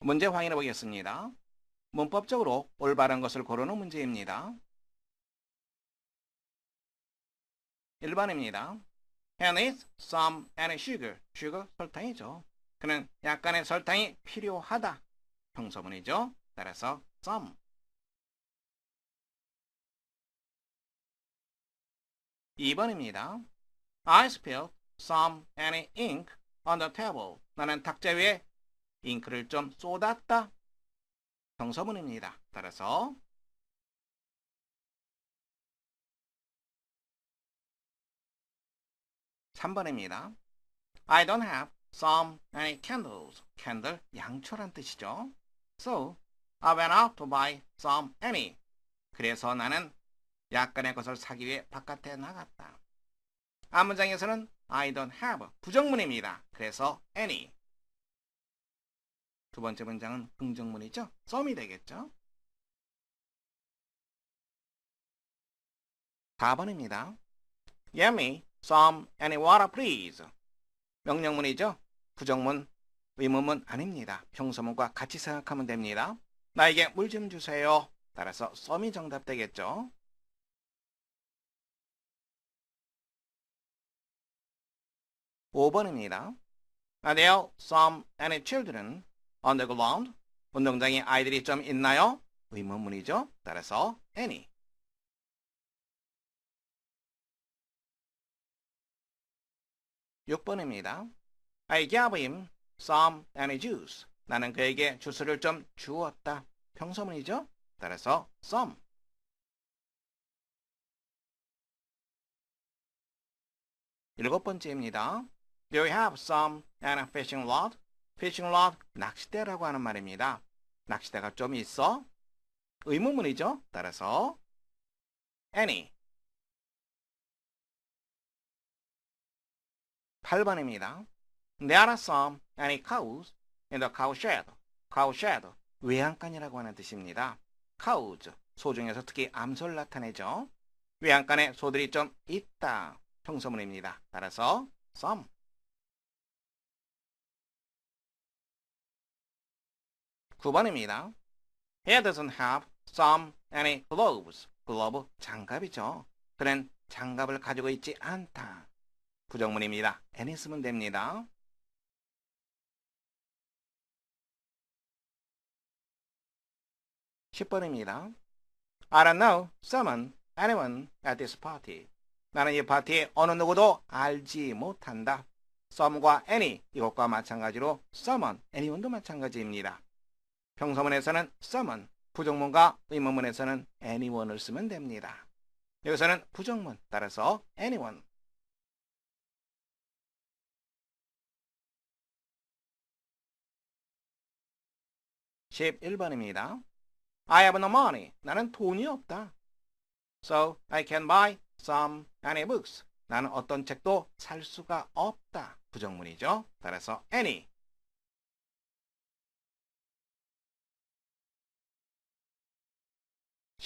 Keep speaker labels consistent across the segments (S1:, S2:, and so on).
S1: 문제 확인해 보겠습니다. 문법적으로 올바른 것을 고르는 문제입니다. 1번입니다. He needs some and sugar. sugar 설탕이죠. 그는 약간의 설탕이 필요하다. 평소문이죠. 따라서 some. 2번입니다. I spilled some and ink on the table. 나는 탁자 위에 잉크를 좀 쏟았다. 평서문입니다. 따라서 3번입니다. I don't have some any candles. candle 양초란 뜻이죠. So I went out to buy some any. 그래서 나는 약간의 것을 사기 위해 바깥에 나갔다. 앞문장에서는 I don't have 부정문입니다. 그래서 any. 두 번째 문장은 긍정문이죠. some이 되겠죠. 4번입니다. Get me some any water please. 명령문이죠. 부정문, 의문문 아닙니다. 평소문과 같이 생각하면 됩니다. 나에게 물 좀 주세요. 따라서 some이 정답 되겠죠. 5번입니다. Are there some any children on the ground? 운동장에 아이들이 좀 있나요? 의문문이죠. 따라서 any. 6번입니다. I gave him some any juice. 나는 그에게 주스를 좀 주었다. 평소문이죠. 따라서 some. 일곱 번째입니다. Do you have some and a fishing rod? Fishing rod, 낚싯대라고 하는 말입니다. 낚싯대가 좀 있어? 의문문이죠. 따라서 any. 8번입니다. There are some any cows in the cow shed. cow shed, 외양간이라고 하는 뜻입니다. cows, 소 중에서 특히 암소를 나타내죠. 외양간에 소들이 좀 있다. 평소문입니다. 따라서 some. 9번입니다. He doesn't have some any gloves. 글러브 장갑이죠. 그는 장갑을 가지고 있지 않다. 부정문입니다. any 쓰면 됩니다. 10번입니다. I don't know someone, anyone at this party. 나는 이 파티에 어느 누구도 알지 못한다. some과 any 이것과 마찬가지로 someone, anyone도 마찬가지입니다. 평서문에서는 someone, 부정문과 의문문에서는 anyone을 쓰면 됩니다. 여기서는 부정문, 따라서 anyone. 11번입니다. I have no money. 나는 돈이 없다. So I can buy some any books. 나는 어떤 책도 살 수가 없다. 부정문이죠. 따라서 any.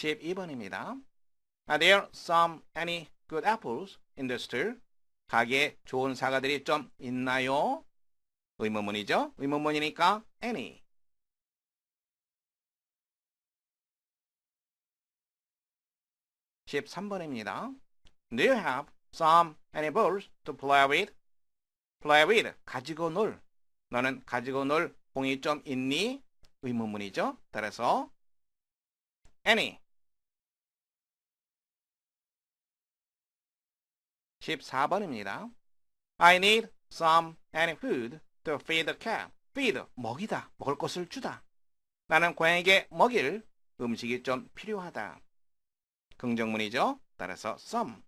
S1: 12번입니다. Are there some any good apples in the store? 가게에 좋은 사과들이 좀 있나요? 의문문이죠. 의문문이니까 any. 13번입니다. Do you have some any balls to play with? play with, 가지고 놀. 너는 가지고 놀 공이 좀 있니? 의문문이죠. 따라서 any. 14번입니다. I need some any food to feed the cat. feed, 먹이다. 먹을 것을 주다. 나는 고양이에게 먹일 음식이 좀 필요하다. 긍정문이죠. 따라서 some.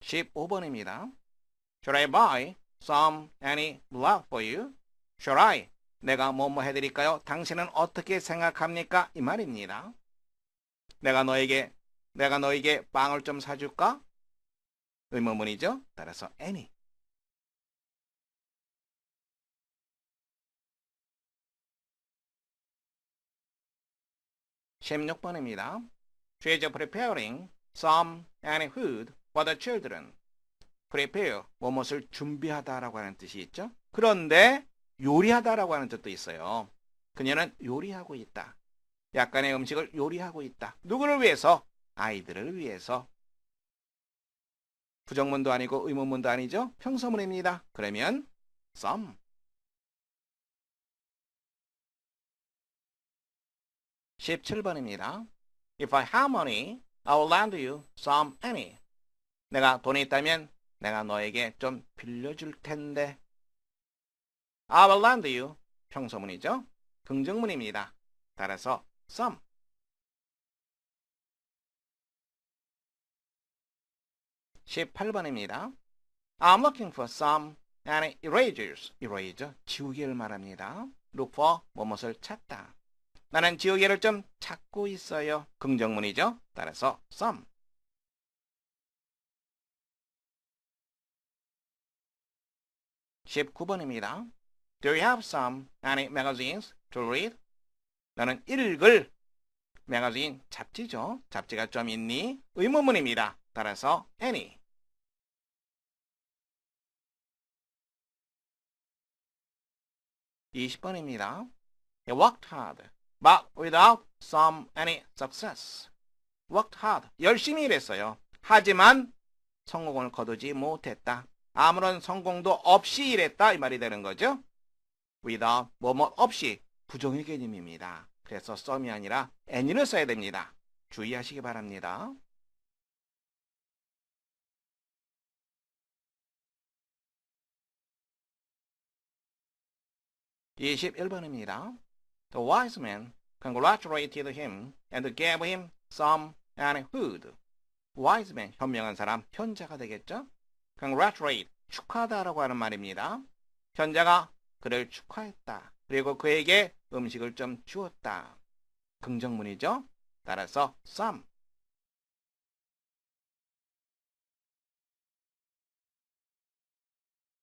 S1: 15번입니다. Should I buy some any block for you? Should I? 내가 뭐뭐 해드릴까요? 당신은 어떻게 생각합니까? 이 말입니다. 내가 너에게 내가 너에게 빵을 좀 사줄까? 의문문이죠. 따라서 any. 16번입니다. She is preparing some any food for the children. prepare, 무엇을 준비하다라고 하는 뜻이 있죠. 그런데 요리하다라고 하는 뜻도 있어요. 그녀는 요리하고 있다. 약간의 음식을 요리하고 있다. 누구를 위해서? 아이들을 위해서. 부정문도 아니고 의문문도 아니죠. 평서문입니다. 그러면 some. 십칠 번입니다 If I have money, I will lend you some any. 내가 돈이 있다면 내가 너에게 좀 빌려줄 텐데. I will lend you 평소문이죠. 긍정문입니다. 따라서 some. 십팔 번입니다 I'm looking for some any erasers. eraser, 지우개를 말합니다. look for, 무엇을 찾다. 나는 지우개를 좀 찾고 있어요. 긍정문이죠. 따라서 some. 십구 번입니다 Do you have some any magazines to read? 너는 읽을 매거진 잡지죠. 잡지가 좀 있니? 의문문입니다. 따라서 any. 이십 번입니다 He worked hard, but without some any success. worked hard. 열심히 일했어요. 하지만 성공을 거두지 못했다. 아무런 성공도 없이 일했다 이 말이 되는 거죠. without 뭐뭐 없이 부정의 개념입니다. 그래서 some이 아니라 any를 써야 됩니다. 주의하시기 바랍니다. 이십일 번입니다 The wise man congratulated him and gave him some and food. wise man, 현명한 사람, 현자가 되겠죠? congratulate, 축하하다라고 하는 말입니다. 현자가 그를 축하했다. 그리고 그에게 음식을 좀 주었다. 긍정문이죠? 따라서 some.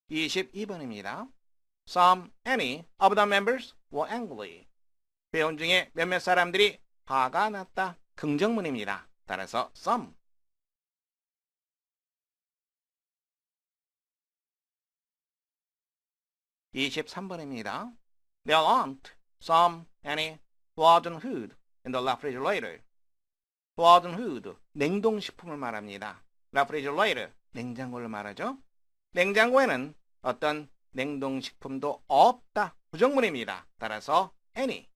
S1: 이십이 번입니다 Some, any of the members were angry. 배운 중에 몇몇 사람들이 화가 났다. 긍정문입니다. 따라서 some. 이십삼 번입니다 There aren't some, any frozen food in the refrigerator. frozen food, 냉동식품을 말합니다. refrigerator, 냉장고를 말하죠. 냉장고에는 어떤 냉동식품도 없다. 부정문입니다. 따라서 any.